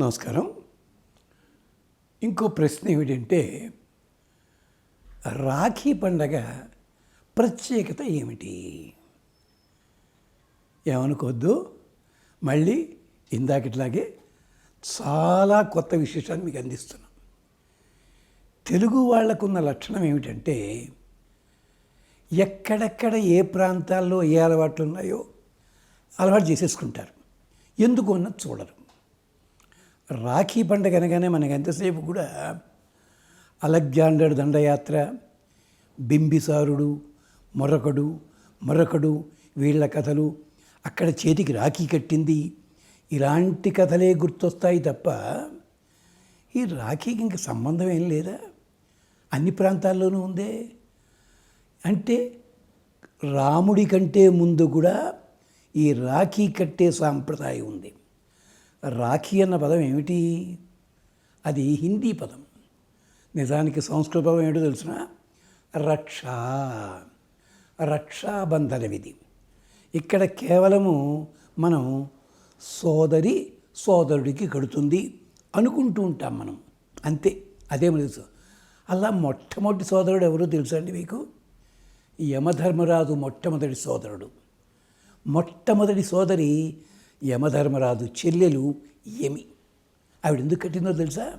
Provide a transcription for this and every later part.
నమస్కారం. ఇంకో ప్రశ్న ఏమిటంటే రాఖీ పండగ ప్రత్యేకత ఏమిటి? ఏమనుకోవద్దు. మళ్ళీ ఇందాకట్లాగే చాలా కొత్త విశేషాన్ని మీకు అందిస్తున్నాం. తెలుగు వాళ్ళకున్న లక్షణం ఏమిటంటే ఎక్కడెక్కడ ఏ ప్రాంతాల్లో ఏ అలవాట్లు ఉన్నాయో అలవాటు చేసేసుకుంటారు. ఎందుకు అన్నది చూడరు. రాఖీ పండుగ అనగానే మనకు ఎంతసేపు కూడా అలెగ్జాండర్ దండయాత్ర బింబిసారుడు మొరకడు మొరకడు వీళ్ళ కథలు. అక్కడ చేతికి రాఖీ కట్టింది. ఇలాంటి కథలే గుర్తొస్తాయి తప్ప ఈ రాఖీకి ఇంక సంబంధం ఏం లేదా? అన్ని ప్రాంతాల్లోనూ ఉందే? అంటే రాముడి కంటే ముందు కూడా ఈ రాఖీ కట్టే సాంప్రదాయం ఉంది. రాఖీ అన్న పదం ఏమిటి? అది హిందీ పదం. నిజానికి సంస్కృత పదం ఏమిటో తెలుసిన? రక్ష. రక్షాబంధన విధి. ఇక్కడ కేవలము మనం సోదరి సోదరుడికి కడుతుంది అనుకుంటూ ఉంటాం మనం. అంతే. అదేమో తెలుసు. అలా మొట్టమొదటి సోదరుడు ఎవరో తెలుసా అండి మీకు? యమధర్మరాజు మొట్టమొదటి సోదరుడు. మొట్టమొదటి సోదరి యమధర్మరాజు చెల్లెలు యమి ఆవిడ ఎందుకు కట్టిందో తెలుసా?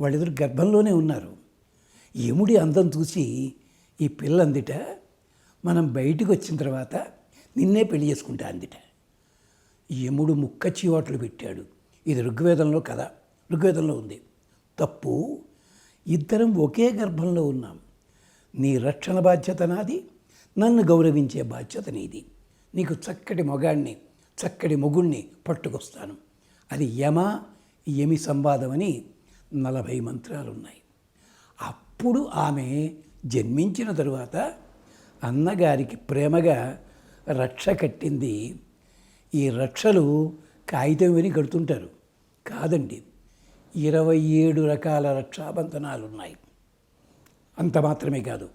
వాళ్ళిద్దరు గర్భంలోనే ఉన్నారు. యముడి అందం చూసి ఈ పిల్ల అందిట మనం బయటికి వచ్చిన తర్వాత నిన్నే పెళ్ళి చేసుకుంటా అందిట. యముడు ముక్క చీవాట్లు పెట్టాడు. ఇది ఋగ్వేదంలో కథ. ఋగ్వేదంలో ఉంది. తప్పు ఇద్దరం ఒకే గర్భంలో ఉన్నాం. నీ రక్షణ బాధ్యత నాది నన్ను గౌరవించే బాధ్యత నీది. నీకు చక్కటి మొగాణ్ణి. చక్కటి మొగుణ్ణి పట్టుకొస్తాను. అది యమ యమి సంవాదం అని నలభై మంత్రాలు ఉన్నాయి అప్పుడు ఆమె జన్మించిన తరువాత అన్నగారికి ప్రేమగా రక్ష కట్టింది. ఈ రక్షలు కాగితం విని కడుతుంటారు. కాదండి ఇరవై ఏడు రకాల రక్షాబంధనాలు ఉన్నాయి అంత మాత్రమే కాదు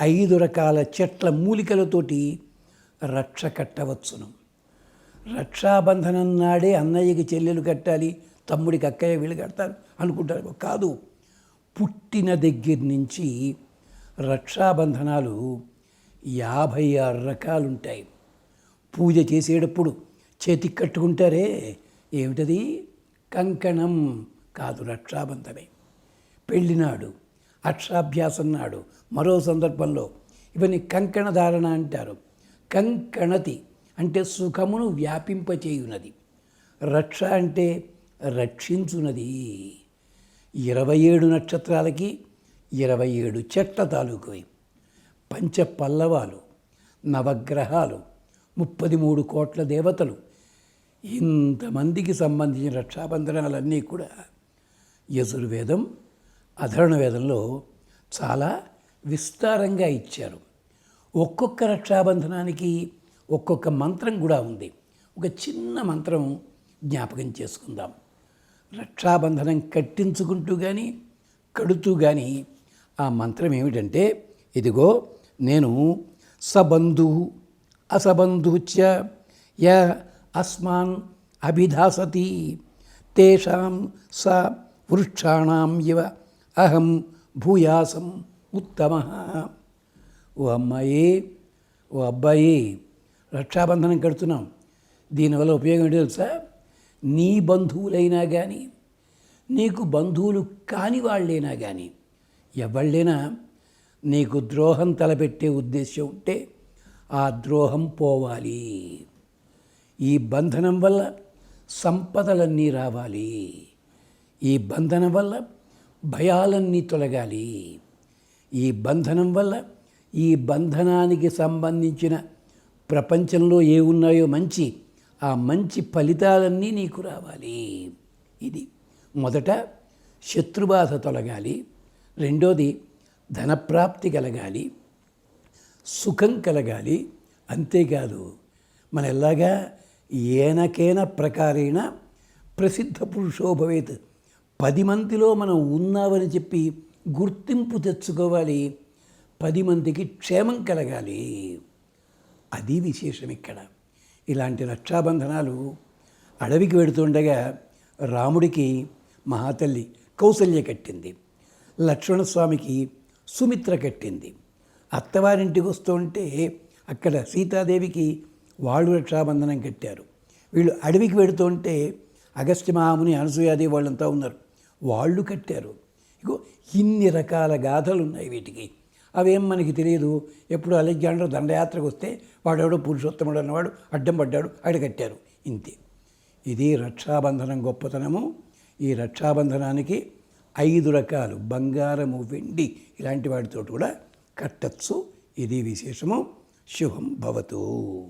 ఐదు రకాల చెట్ల మూలికలతోటి రక్ష కట్టవచ్చును. రక్షాబంధనం నాడే అన్నయ్యకి చెల్లెలు కట్టాలి తమ్ముడికి అక్కయ్య వీళ్ళు కడతారు అనుకుంటారు. కాదు పుట్టిన దగ్గర నుంచి రక్షాబంధనాలు యాభై ఆరు రకాలుంటాయి. పూజ చేసేటప్పుడు చేతికి కట్టుకుంటారే ఏమిటది? కంకణం కాదు రక్షాబంధమే. పెళ్ళినాడు అక్షరాభ్యాసం నాడు మరో సందర్భంలో ఇవన్నీ కంకణ ధారణ అంటారు. కంకణతి అంటే సుఖమును వ్యాపింపచేయునది. రక్ష అంటే రక్షించునది. ఇరవై ఏడు నక్షత్రాలకి ఇరవై ఏడు చెట్ల తాలూకువి. పంచ పల్లవాలు నవగ్రహాలు ముప్పది మూడు కోట్ల దేవతలు. ఇంతమందికి సంబంధించిన రక్షాబంధనాలన్నీ కూడా యజుర్వేదం అధర్ణవేదంలో చాలా విస్తారంగా ఇచ్చారు. ఒక్కొక్క రక్షాబంధనానికి ఒక్కొక్క మంత్రం కూడా ఉంది. ఒక చిన్న మంత్రం జ్ఞాపకం చేసుకుందాం. రక్షాబంధనం కట్టించుకుంటూ కానీ కడుతూ కానీ ఆ మంత్రం ఏమిటంటే ఇదిగో నేను సబంధు అసబంధుచ య అస్మాన్ అభిధాసతి తేషాం స వృక్షాణం ఇవ అహం భూయాసం ఉత్తమ. ఓ అమ్మాయి ఓ అబ్బాయి రక్షాబంధనం కడుతున్నాం. దీనివల్ల ఉపయోగం ఏంటో తెలుసా? నీ బంధువులైనా కానీ నీకు బంధువులు కాని వాళ్ళైనా కానీ ఎవళ్ళైనా నీకు ద్రోహం తలపెట్టే ఉద్దేశం ఉంటే ఆ ద్రోహం పోవాలి. ఈ బంధనం వల్ల సంపదలన్నీ రావాలి. ఈ బంధనం వల్ల భయాలన్నీ తొలగాలి. ఈ బంధనం వల్ల ఈ బంధనానికి సంబంధించిన ప్రపంచంలో ఏ ఉన్నాయో మంచి ఆ మంచి ఫలితాలన్నీ నీకు రావాలి. ఇది మొదట శత్రుబాధ తొలగాలి. రెండోది ధనప్రాప్తి కలగాలి. సుఖం కలగాలి. అంతేకాదు మన ఎలాగా ఏనకేన ప్రకారేణ ప్రసిద్ధ పురుషోభవేత్ పది మందిలో మనం ఉన్నామని చెప్పి గుర్తింపు తెచ్చుకోవాలి. పది మందికి క్షేమం కలగాలి. అది విశేషం ఇక్కడ. ఇలాంటి రక్షాబంధనాలు అడవికి వెడుతుండగా రాముడికి మహాతల్లి కౌసల్య కట్టింది. లక్ష్మణస్వామికి సుమిత్ర కట్టింది. అత్తవారింటికి వస్తుంటే అక్కడ సీతాదేవికి వాళ్ళు రక్షాబంధనం కట్టారు. వీళ్ళు అడవికి వెడుతుంటే అగస్త్య మహాముని అనసూయాదేవి వాళ్ళంతా ఉన్నారు. వాళ్ళు కట్టారు. ఇగో ఇన్ని రకాల గాథలు ఉన్నాయి వీటికి. అవేం మనకి తెలియదు. ఎప్పుడు అలెగ్జాండర్ దండయాత్రకు వస్తే వాడెవడో పురుషోత్తముడు అన్నవాడు అడ్డం పడ్డాడు ఆడ కట్టారు. ఇంతే. ఇది రక్షాబంధనం గొప్పతనము. ఈ రక్షాబంధనానికి ఐదు రకాలు. బంగారము వెండి ఇలాంటి వాటితో కూడా కట్టచ్చు. ఇది విశేషము. శుభం భవతు.